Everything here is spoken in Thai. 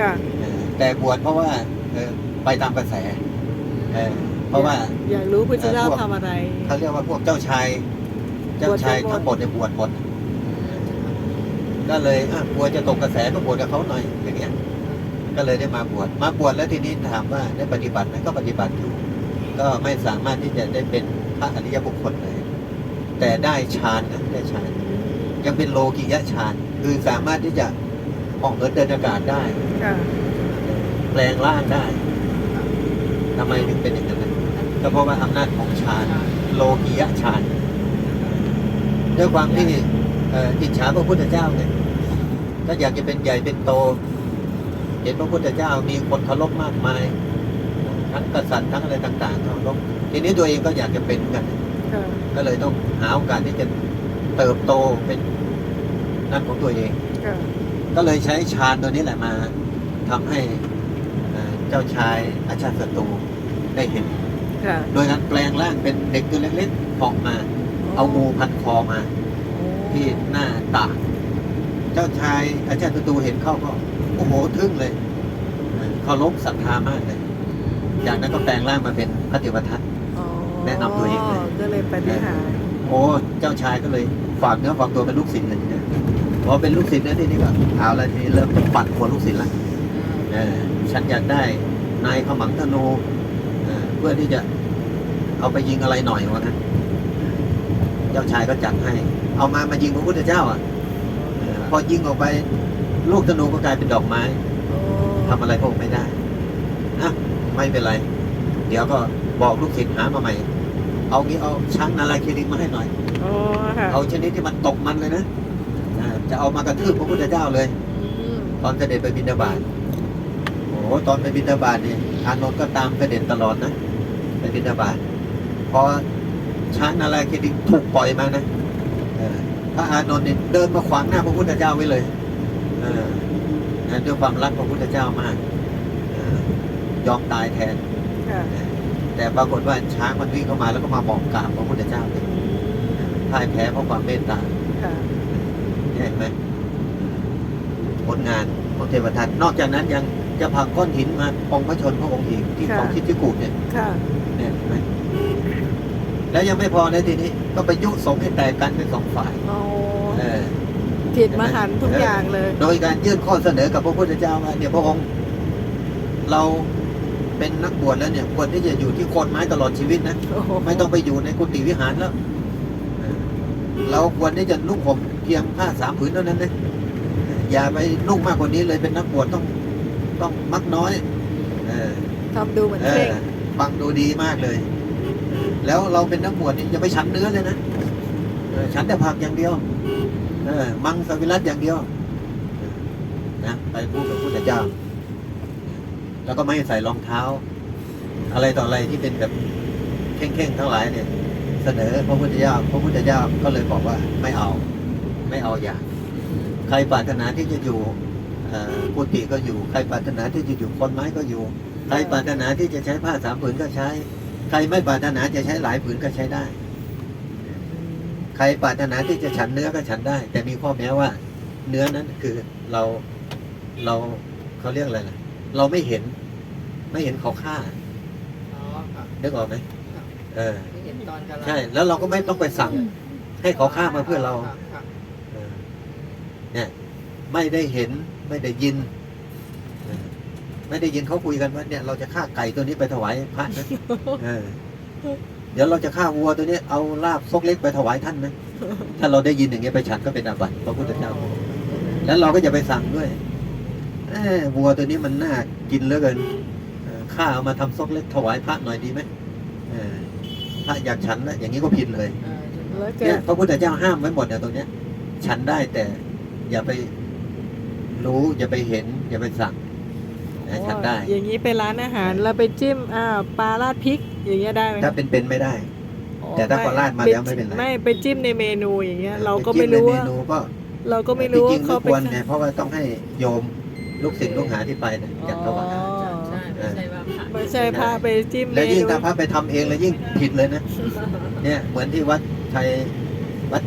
ค่ะเออแต่บวชเพราะว่าเออไปตามกระแสเออเพราะว่า อยากรู้พุทธเจ้าเอ่อพวก ทำอะไร เขาเรียกว่าพวกเจ้าชาย เจ้าชายบวชทั้งหมดเนี่ยบวชหมดก็เลยอะกลัวจะตกกระแสก็บวชกับเขาหน่อยอย่างเงี้ย ก็เลยได้มาบวชมาบวชแล้วทีนี้ถามว่าได้ปฏิบัติไหมก็ปฏิบัติอยู่ ก็ไม่สามารถที่จะได้เป็นพระอริยบุคคลเลย แต่ได้ฌานนะได้ฌาน ยังเป็นโลกิยะฌาน คือสามารถที่จะ ออกเหินเดินอากาศได้ ค่ะแปลงร่างได้ทำไมถึงเป็นอย่างนั้นนะก็เพราะว่าอำนาจของฌานโลกิยะฌานด้วยความที่เอ่ออิจฉาพระพุทธเจ้าเนี่ยก็อยากจะเป็นใหญ่เป็นโต เห็นพระพุทธเจ้ามีคนเคารพมากมาย ทั้งกษัตริย์ทั้งอะไรต่างๆเคารพทีนี้ตัวเองก็อยากจะเป็นเหมือนกัน ค่ะก็เลยต้องหาโอกาสที่จะเติบโตเป็นนั่นของตัวเอง ค่ะ ก็เลยใช้ฌานตัวนี้แหละมาทำให้เอ่อเจ้าชายอาชาติศัตรูได้เห็นค่ะโดยการแปลงร่างเป็นเด็กตัวเล็กๆออกมา เอางูพันคอมา ที่หน้าตากเจ้าชายอาชาติศัตรูเห็นเข้าก็โอ้โหทึ่งเลยเอ่อเคารพศรัทธามากเลยจากนั้นก็แปลงร่างมาเป็นพระเทวทัตอ๋อแนะนำตัวเองเลยก็เลยปฏิหารโอ้เจ้าชายก็เลยฝากเนื้อฝากตัวเป็นลูกศิษย์เลยนะ พอเป็นลูกศิษย์แล้วทีนี้ก็เอาละทีนี้เริ่มจะปัดหัวลูกศิษย์ละเออฉันอยากได้นายขมังธนูเออเพื่อที่จะเอาไปยิงอะไรหน่อยวะนะเจ้าชายก็จัดให้ เอามามายิงพระพุทธเจ้าอะเออพอยิงออกไป ลูกธนูก็กลายเป็นดอกไม้โอ้ทำอะไรพวกไม่ได้อะไม่เป็นไร เดี๋ยวก็บอกลูกศิษย์หามาใหม่ เอางี้เอาช้างนาลายคีริงมาให้หน่อยโอ้ค่ะเอาชนิดที่มันตกมันเลยนะ อ่าจะเอามากระทืบพระพุทธเจ้าเลย อืมตอนเสด็จไปบิณฑบาตโอ้โหตอนไปบิณฑบาตนี่อานนท์ก็ตามเสด็จตลอดนะไปบิณฑบาตพอช้างนาลายคีริงถูกปล่อยมานะเออพระอานนท์นี่เดินมาขวางหน้าพระพุทธเจ้าไว้เลยเออนะด้วยความรักพระพุทธเจ้ามากเออยอมตายแทน ค่ะแต่ปรากฏว่าช้างมันวิ่งเข้ามาแล้วก็มาบอกกราบพระพุทธเจ้าเลยอืมพ่ายแพ้เพราะความเมตตา ค่ะ เห็นไหมผลงานของเทวทัตนอกจากนั้นยังจะพังก้อนหินมาปองพระชนพระองค์อีกที่ค่ะของคิดที่กูดเนี่ยค่ะเนี่ยเห็นไหมแล้วยังไม่พอในทีนี้ก็ไปยุสงฆ์ให้แตกกันเป็นสองฝ่ายโอ้เออผิดมหันต์ทุกอย่างเลย โดยการยื่นข้อเสนอกับพระพุทธเจ้าว่าเนี่ยพระองค์เราเป็นนักบวชแล้วเนี่ยควรที่จะอยู่ที่โคนไม้ตลอดชีวิตนะโอ้โหไม่ต้องไปอยู่ในกุฏิวิหารแล้วเออ เราควรที่จะนุ่งห่มเพียงผ้าสามผืนเท่านั้นนะอย่าไปนุ่งมากกว่านี้เลยเป็นนักบวชต้องต้องมักน้อยเออทำดูเหมือนเอเพ่งอฟังดูดีมากเลย แล้วเราเป็นนักบวชนี่อย่าไปฉันเนื้อเลยนะเออฉันแต่ผักอย่างเดียวเออมังสวิรัตอย่างเดียวเออนะไปพูดกับพระพุทธเจ้า แล้วก็ไม่ให้ใส่รองเท้า อะไรต่ออะไรที่เป็นแบบเข่งๆทั้งหลายเนี่ยเสนอพระพุทธเจ้าพระพุทธเจ้าก็เลยบอกว่าไม่เอาไม่เอาอย่าง ใครปรารถนาที่จะอยู่เอ่อกุฏิก็อยู่ ใครปรารถนาที่จะอยู่คนไม้ก็อยู่ ใครปรารถนาที่จะใช้ผ้าสามผืนก็ใช้ ใครไม่ปรารถนาจะใช้หลายผืนก็ใช้ได้ ใครปรารถนาที่จะฉันเนื้อก็ฉันได้ แต่มีข้อแม้ว่า เนื้อนั้นคือเราเราเขาเรียกอะไรนะเราไม่เห็น ไม่เห็นเขาฆ่าอ๋อครับนึกออกไหมเออไม่เห็ นตอนกำลังใช่ แล้วเราก็ไม่ต้องไปสั่ง ให้เขาฆ่ามาเพื่อเราคบครับเออเนี่ยไม่ได้เห็นไม่ได้ยินเออไม่ได้ยินเขาคุยกันว่าเนี่ยเราจะฆ่าไก่ตัวนี้ไปถวายพระนะเออเดี๋ยวเราจะฆ่าวัวตัวนี้เอาลาบซกเล็กไปถวายท่านนะถ้าเราได้ยินอย่างเงี้ยไปฉันก็เป็นอาบัติพระพุทธเจ้า แล้วเราก็จะไปสั่งด้วยเออวัวตัวนี้มันน่ากินเหลือเกินเออข้าเอามาทำซกเล็กถวายพระหน่อยดีไหมเออ พระอยากฉันนะอย่างนี้ก็ผิดเลยเออแล้วแกเนี่ยพระพุทธเจ้าห้ามไว้หมดเนี่ยตรงเนี้ย ฉันได้แต่อย่าไปรู้อย่าไปเห็น อย่าไปสั่งนะฉันได้ อย่างนี้ไปร้านอาหารเราไปจิ้มอ้าวปลาราดพริก อย่างเงี้ยได้ไหมถ้าเป็นเป็นไม่ได้ แต่ถ้าเขาราดมาแล้วไม่เป็นไรไม่ไปจิ้มในเมนูอย่างเงี้ย เราก็ไม่รู้ปว่าจิ้ในเมนูก็เราก็ไม่รู้จริว่างๆเขาไม่ไปควรเนี่ยเพราะว่าต้องให้โยมลูกศิษย์ลูกหาที่ไปเนี่ยจัดถวายอ๋อใช่ ไม่ใช่ว่าผ่านไม่ใช่พาไปจิ้มเมแล้วยิ่งนูถ้าพระไปทำเองแล้วยิ่งผิดเลยนะ เนี่ยเหมือนที่วัดไทยวัดจิ